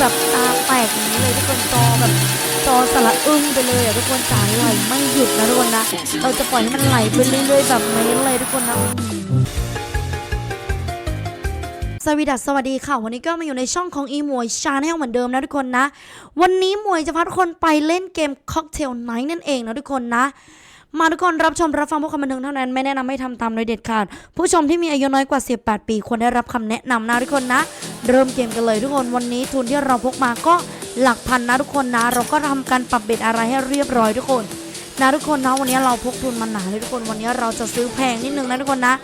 แบบตาแตกอย่างนี้เลยทุกคนจอแบบจอสละอึ้งไปเลยอะทุกคนจ๋าไหลไม่หยุดนะทุกคนนะ เราจะปล่อยให้มันไหลไปเรื่อยๆแบบนี้เลยทุกคนนะสวีดัสสวัสดีค่ะ วันนี้ก็มาอยู่ในช่องของอีมวยชาแนลเหมือนเดิมนะทุกคนนะ วันนี้มวยจะพาทุกคนไปเล่นเกมค็อกเทลไนท์นั่นเองนะทุกคนนะ มาทุกคนรับชมรับฟังพวกคำบันเทิงเท่านั้นไม่แนะนำให้ทำตามโดยเด็ดขาด ผู้ชมที่มีอายุน้อยกว่า 18 ปีควรได้รับคำแนะนำนะทุกคนนะ เริ่มเกมกันเลยทุกคนวันนี้ทุนที่เราพกมาก็หลักพันนะทุกคนนะ เราก็ทำการปรับเบ็ดอะไรให้เรียบร้อยทุกคนนะทุกคนนะวันนี้เราพกทุนมาหนาเลยทุกคนวันนี้เราจะซื้อแพงนิดนึงนะทุกคนนะ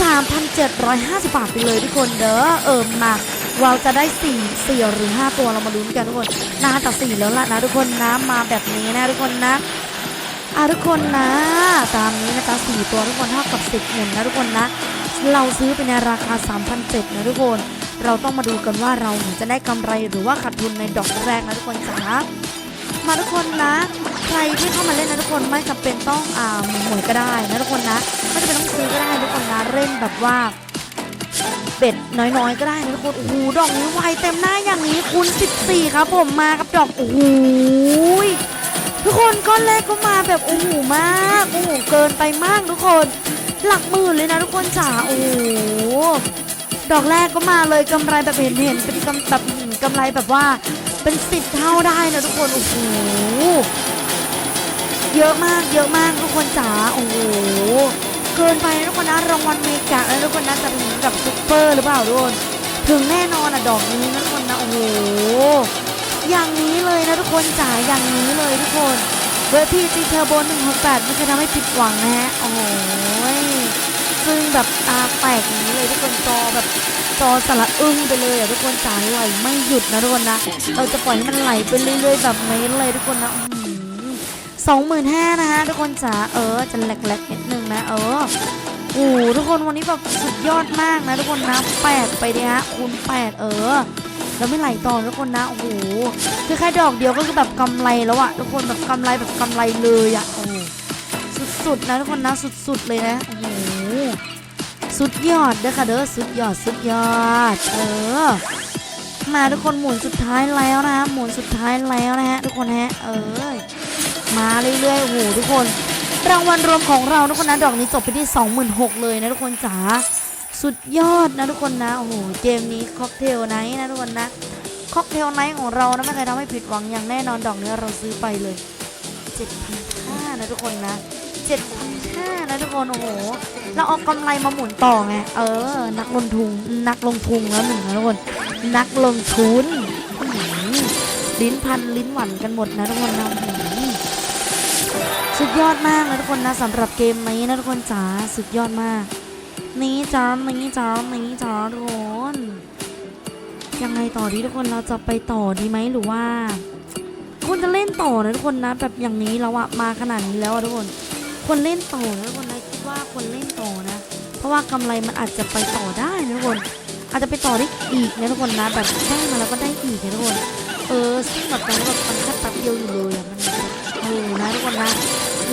3,750 บาทไปเลยทุกคนเด้อเอิมมาเราจะได้4 4หรือ 5 ตัวเรามาลุ้นกันทุกคนน่าจะ4แล้วล่ะนะทุกคนนะมาแบบนี้นะทุกคนนะ อะทุกคนนะ ตามนี้นะคะ4ตัวทุกคนเท่ากับ10หมุนนะทุกคนนะ เราซื้อไปในราคา 3,700นะทุกคน เราต้องมาดูกันว่าเราจะได้กำไรหรือว่าขาดทุนในดอกแรกนะทุกคนจ๋ามาทุกคนนะ ใครที่เข้ามาเล่นนะทุกคนไม่จำเป็นต้องอ่าหมวยก็ได้นะทุกคนนะไม่จำเป็นต้องซื้อก็ได้ทุกคนนะเล่นแบบว่าเบ็ดน้อยๆ ก็ได้นะทุกคนโอ้โหดอกนี้ไวเต็มหน้าอย่างนี้คูณ14 ครับผมมากับดอกโอ้โห ทุกคนก้อนแรกก็มาแบบโอ้โหมากโอ้โหเกินไปมากทุกคน หลักหมื่นเลยนะทุกคนจ๋าโอ้โหดอกแรกก็มาเลยกำไรแบบเห็นเห็นเป็นกำแบบกำไรแบบว่าเป็นสิบเท่าได้นะทุกคนโอ้โหเยอะมากเยอะมากทุกคนจ๋าโอ้โหเกินไปทุกคนนะรางวัลเมกะแล้วทุกคนนะจะถึงกับซุปเปอร์หรือเปล่าทุกคนถึงแน่นอนอะดอกนี้นะทุกคนนะโอ้โห อย่างนี้เลยนะทุกคนจ๋าอย่างนี้เลยทุกคนเวทีจีเทอร์โบ168ไม่เคยทำให้ผิดหวังนะฮะโอ้ยซึ่งแบบตาแตกอย่างนี้เลยทุกคนจอแบบจอสละอึ้งไปเลยอะทุกคนจ๋าไหลไม่หยุดนะทุกคนนะเราจะปล่อยให้มันไหลไปเรื่อยๆแบบนี้เลยทุกคนนะสองหมื่นห้านะฮะทุกคนจ๋าเออจะแหลกๆนิดนึงนะเออโอ้ทุกคนวันนี้แบบสุดยอดมากนะทุกคนนะแปดไปดิฮะคูณแปดเออ แล้วไม่ไหลต่อทุกคนนะโอ้โหคือแค่ดอกเดียวก็คือแบบกำไรแล้วอะทุกคนแบบกำไรแบบกำไรเลยอะโอ้สุดๆนะทุกคนนะสุดๆเลยนะโอ้โหสุดยอดเด้อค่ะเด้อสุดยอดสุดยอด เออ มาทุกคนหมุนสุดท้ายแล้วนะฮะหมุนสุดท้ายแล้วนะฮะทุกคนฮะเออมาเรื่อยๆโอ้โหทุกคนรางวัลรวมของเราทุกคนนะดอกนี้จบไปที่ 26,000เลยนะทุกคนจ๋า สุดยอดนะทุกคนนะโอ้โหเกมนี้ค็อกเทลไนท์นะทุกคนนะค็อกเทลไนท์ของเรานะไม่เคยทำให้ผิดหวังอย่างแน่นอนดอกนี้เราซื้อไปเลย7,500นะทุกคนนะ7,500นะทุกคนโอ้โหเราเอากำไรมาหมุนต่อไงเออ นักลงทุนนักลงทุนแล้วหนึ่งนะทุกคน นักลงทุนลิ้นพันลิ้นหวันกันหมดนะทุกคนนะอื้อหือสุดยอดมากนะทุกคนนะสำหรับเกมนี้นะทุกคนจ๋าสุดยอดมาก นี้จ้านี้จ้านี้จ้าทุกคนยังไงต่อดีทุกคนเราจะไปต่อดีไหมหรือว่าควรจะเล่นต่อนะทุกคนนะ แบบอย่างนี้แล้วอะมาขนาดนี้แล้วอะทุกคนควรเล่นต่อนะทุกคนนะคิดว่าควรเล่นต่อนะ เพราะว่ากำไรมันอาจจะไปต่อได้นะทุกคน อาจจะไปต่อได้อีกนะทุกคนนะ แบบได้มาแล้วก็ได้อีกนะทุกคน เออซึ่งแบบตอนนี้แบบมันแค่แป๊บเดียวอยู่เลยอะมันเออนะทุกคนนะ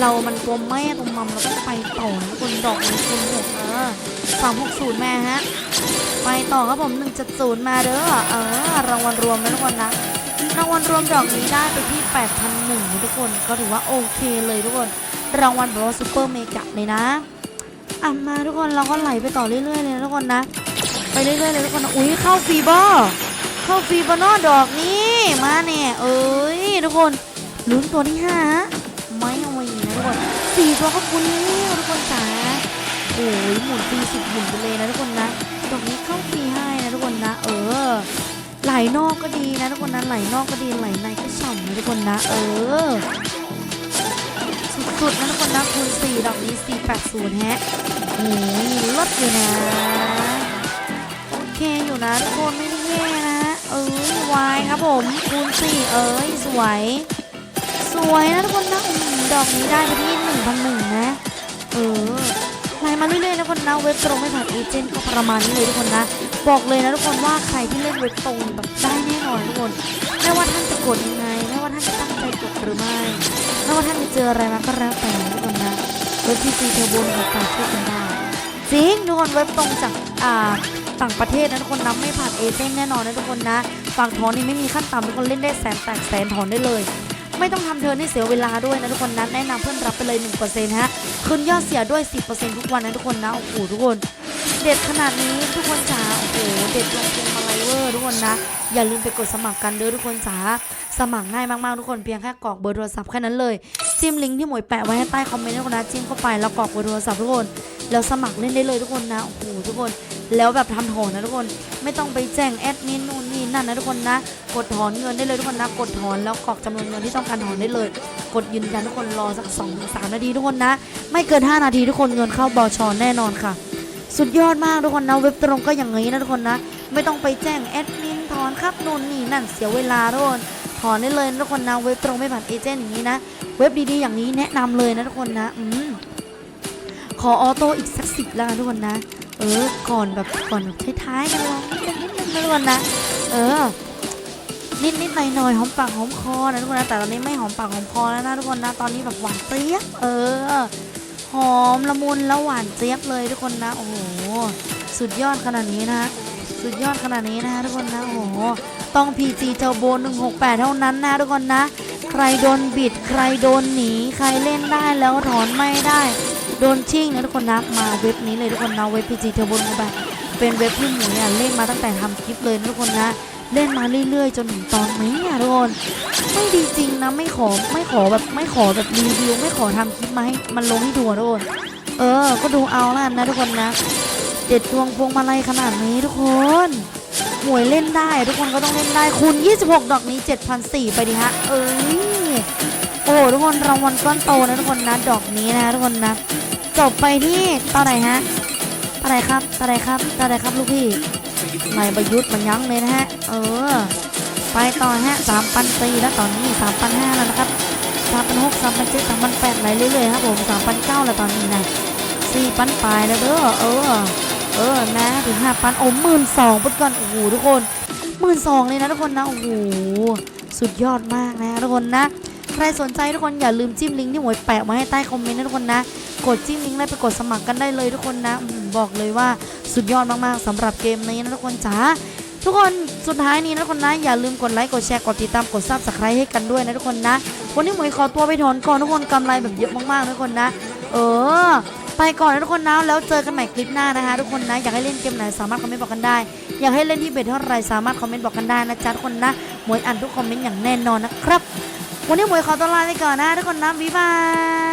เรามันตัวแม่ตัวมัมเราต้องไปต่อนะทุกคนดอกนี้คนหกเออสามหกศูนย์แม่ฮะ ไปต่อครับผม1.0มาเด้อเออรางวัลรวมนะทุกคนนะรางวัลรวมดอกนี้ได้ไปที่8,001นะทุกคนก็ถือว่าโอเคเลยทุกคน รางวัลแบบว่าซูเปอร์เมกะเลยนะอะมาทุกคนเราก็ไหลไปต่อเรื่อยๆเลยนะทุกคนนะไปเรื่อยๆเลยทุกคนนะอุ้ยเข้าฟรีบอเข้าฟรีบอนอดอกนี้มาเนี่ยเอ้ยทุกคนลุ้นตัวที่ห้าฮะ สี่ตัวก็คุณแล้วทุกคนจ๋าโอ้ยหมุนฟรีสิบหมุนไปเลยนะทุกคนนะดอกนี้เข้าฟรีให้นะทุกคนนะ เออ ไหลนอกก็ดีนะทุกคนนะไหลนอกก็ดีไหลในก็ฉ่ำนะทุกคนนะ เออ สุดๆนะทุกคนนะคูณสี่ดอกนี้สี่แปดศูนย์แฮะโอ้ยลดอยู่นะโอเคอยู่นะทุกคนไม่ได้แย่นะ เอ้ยวายครับผมคูณสี่เอ้ยสวย สวยนะทุกคนนะอืม ดอกนี้ได้ไปที่หนึ่งพันหนึ่งนะ เออไล่มาเรื่อยๆนะคนนะเว็บตรงไม่ผ่านเอเจนต์ก็ประมาณนี้เลยทุกคนนะ บอกเลยนะทุกคนว่าใครที่เล่นเว็บตรงแบบได้แน่นอนทุกคน ไม่ว่าท่านจะกดยังไง ไม่ว่าท่านจะตั้งใจกดหรือไม่ ไม่ว่าท่านจะเจออะไรมาก็แล้วแต่ทุกคนนะ เว็บที่ซีเทอร์โบนกับการช่วยกันได้จริงทุกคนเว็บตรงจากอ่าต่างประเทศนะทุกคนนะไม่ผ่านเอเจนต์แน่นอนนะทุกคนนะฝากถอนนี่ไม่มีขั้นต่ำทุกคนเล่นได้แสนแตกแสนถอนได้เลย ไม่ต้องทำเทิร์นให้เสียเวลาด้วยนะทุกคนนะแนะนำเพื่อนรับไปเลย 1%ฮะคืนยอดเสียด้วย 10%ทุกวันนะทุกคนนะโอ้โหทุกคน เด็ดขนาดนี้ทุกคนจ๋าโอ้โหเด็ดลงทุนมาไลเวอร์ทุกคนนะ อย่าลืมไปกดสมัครกันเด้อทุกคนจ๋าสมัครง่ายมากๆทุกคนเพียงแค่กรอกเบอร์โทรศัพท์แค่นั้นเลยจิ้มลิงก์ที่หมวยแปะไว้ให้ใต้คอมเมนต์ทุกคนนะจิ้มเข้าไปแล้วกรอกเบอร์โทรศัพท์ทุกคนแล้วสมัครเล่นได้เลยทุกคนนะโอ้โหทุกคน แล้วแบบทำถอนนะทุกคนไม่ต้องไปแจ้งแอดมินนู่นนี่นั่นนะทุกคนนะ กดถอนเงินได้เลยทุกคนนะ กดถอนแล้วกรอกจำนวนเงินที่ต้องการถอนได้เลย กดยืนยันทุกคนรอสัก2อถึงสนาทีทุกคนนะ ไม่เกิน 5 นาทีทุกคนเงินเข้าบอชอนแน่นอนค่ะ สุดยอดมากทุกคนนะเว็บตรงก็อย่างนี้นะทุกคนนะ ไม่ต้องไปแจ้งแอดมินถอนครับนู่นนี่นั่นเสียเวลาทุกคนถอนได้เลยทุกคนนะเว็บตรงไม่ผ่านเอเจนต์อย่างนี้นะเว็บดีๆอย่างนี้แนะนำเลยนะทุกคนนะอืมขอออโต้อีกสักสิบแล้วกันทุกคนนะ เออ ก่อนแบบก่อนแบบท้ายๆกันลองนิดนึงนิดนึงนะทุกคนนะ เออ นิดนิดหน่อยหน่อยๆหอมปากหอมคอนะทุกคนนะ แต่ตอนนี้ไม่หอมปากหอมคอแล้วนะทุกคนนะ ตอนนี้แบบหวานเจี๊ยบ เออ หอมละมุนแล้วหวานเจี๊ยบเลยทุกคนนะ โอ้โห สุดยอดขนาดนี้นะสุดยอดขนาดนี้นะทุกคนนะโอ้โหต้อง PG เจ้าโบ168 เท่านั้นนะทุกคนนะ ใครโดนบิด ใครโดนหนี ใครเล่นได้แล้วถอนไม่ได้ โดนชิ่งนะทุกคนนะมาเว็บนี้เลยทุกคนนะเว็บ PG เจ้าโบ168เป็นเว็บที่หมูเนี่ยเล่นมาตั้งแต่ทำคลิปเลยนะทุกคนนะเล่นมาเรื่อยๆ จนถึงตอนนี้อะทุกคนไม่ดีจริงนะไม่ขอไม่ขอแบบไม่ขอแบบรีวิวไม่ขอทำคลิปมาให้มันลงให้ดูทุกคนเออ ก็ดูเอาละนนะทุกคนนะเด็ดดวงพวงมาลัยขนาดนี้ทุกคนหวยเล่นได้ ทุกคนก็ต้องเล่นได้คูณ26 ดอกนี้ 7,400ไปดิฮะ เอ้ย โอ้โหทุกคนรางวัลก้อนโตนะทุกคนนะดอกนี้นะทุกคนนะจบไปที่ตอนไหนฮะตอนไหนครับตอนไหนครับตอนไหนครับลูกพี่นายประยุทธ์มันยั้งเลยนะฮะ เออ ไปต่อฮะสามพันสี่แล้วตอนนี้สามพันห้าแล้วนะครับสามพันหกสามพันเจ็ดสามพันแปดไหลเรื่อยๆครับผมสามพันเก้าแล้วตอนนี้นะสี่พันปลายแล้วเด้อเออ เออนะถึงห้าพันโอ้หมื่นสองปุ๊บก่อนโอ้โหทุกคนหมื่นสองเลยนะทุกคนนะโอ้โหสุดยอดมากนะทุกคนนะ รสนใจทุกคนอย่าลืมจิ้มลิงก์ที่หมวยแปะมาให้ใต้คอมเมนต์นะทุกคนนะ กดจิ้มลิงก์แล้วไปกดสมัครกันได้เลยทุกคนนะบอกเลยว่าสุดยอดมากๆสำหรับเกมนี้นะทุกคนจ๋าทุกคนสุดท้ายนี้นะทุกคนนะอย่าลืมกดไลค์กดแชร์กดติดตามกดซับสไครต์ให้กันด้วยนะทุกคนนะวันนี้หมวยขอตัวไปถอนก่อนทุกคนกำไรแบบเยอะมากๆทุกคนนะ เออ ไปก่อนนะทุกคนนะแล้วเจอกันใหม่คลิปหน้านะคะ ทุกคนนะอยากให้เล่นเกมไหนสามารถคอมเมนต์บอกกันได้ อยากให้เล่นที่เบ็ดเท่าไหรสามารถคอมเมนต์บอกกันได้นะจ๊ะทุกคนนะหมวยอ่านทุกคอมเมนต์อย่างแน่นอนนะครับ วันนี้หมวยขอตัวลาไปก่อนนะทุกคนนะบ๊ายบาย